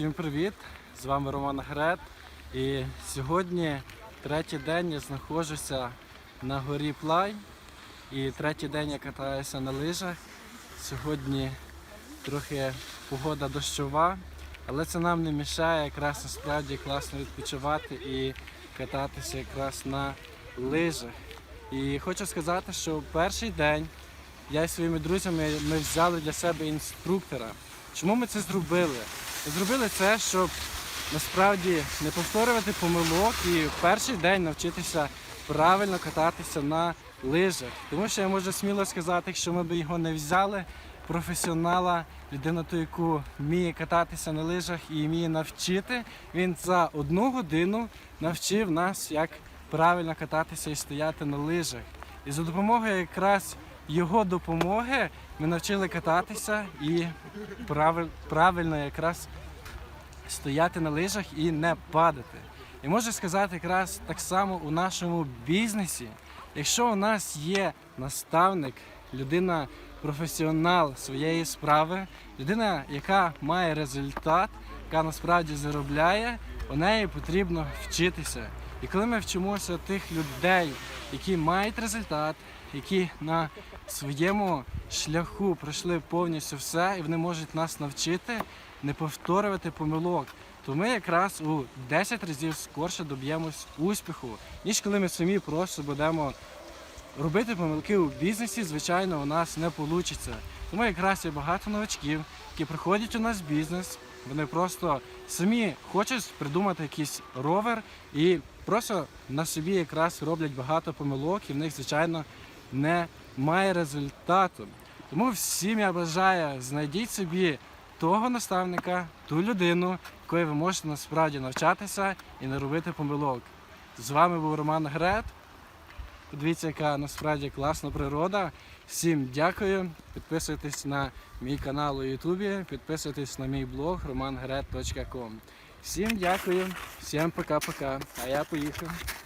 Всім привіт! З вами Роман Грет. І сьогодні третій день я знаходжуся на горі Плай. І третій день я катаюся на лижах. Сьогодні трохи погода дощова, але це нам не мішає якраз насправді класно відпочивати і кататися якраз на лижах. І хочу сказати, що перший день я і своїми друзями ми взяли для себе інструктора. Чому ми це зробили? Зробили це, щоб насправді не повторювати помилок і в перший день навчитися правильно кататися на лижах. Тому що я можу сміло сказати, якщо ми б його не взяли, професіонала, людина, ту, яку вміє кататися на лижах і вміє навчити, він за одну годину навчив нас, як правильно кататися і стояти на лижах. І за допомогою якраз його допомоги ми навчили кататися і правиль- правильно якраз стояти на лижах і не падати. І можу сказати, якраз так само у нашому бізнесі, якщо у нас є наставник, людина професіонал своєї справи, людина, яка має результат, яка насправді заробляє, у неї потрібно вчитися. І коли ми вчимося тих людей, які мають результат, які на своєму шляху пройшли повністю все, і вони можуть нас навчити не повторювати помилок, то ми якраз у 10 разів скорше доб'ємось успіху, ніж коли ми самі просто будемо робити помилки у бізнесі, звичайно, у нас не вийде. Тому якраз є багато новачків, які приходять у нас в бізнес, вони просто самі хочуть придумати якийсь ровер і просто на собі якраз роблять багато помилок, і в них, звичайно, немає результату. Тому всім я бажаю, знайдіть собі того наставника, ту людину, якої ви можете насправді навчатися і не робити помилок. З вами був Роман Грет. Подивіться, яка насправді класна природа. Всім дякую. Підписуйтесь на мій канал у Ютубі, підписуйтесь на мій блог romangret.com. Всім дякую, всім пока-пока. А я поїхав.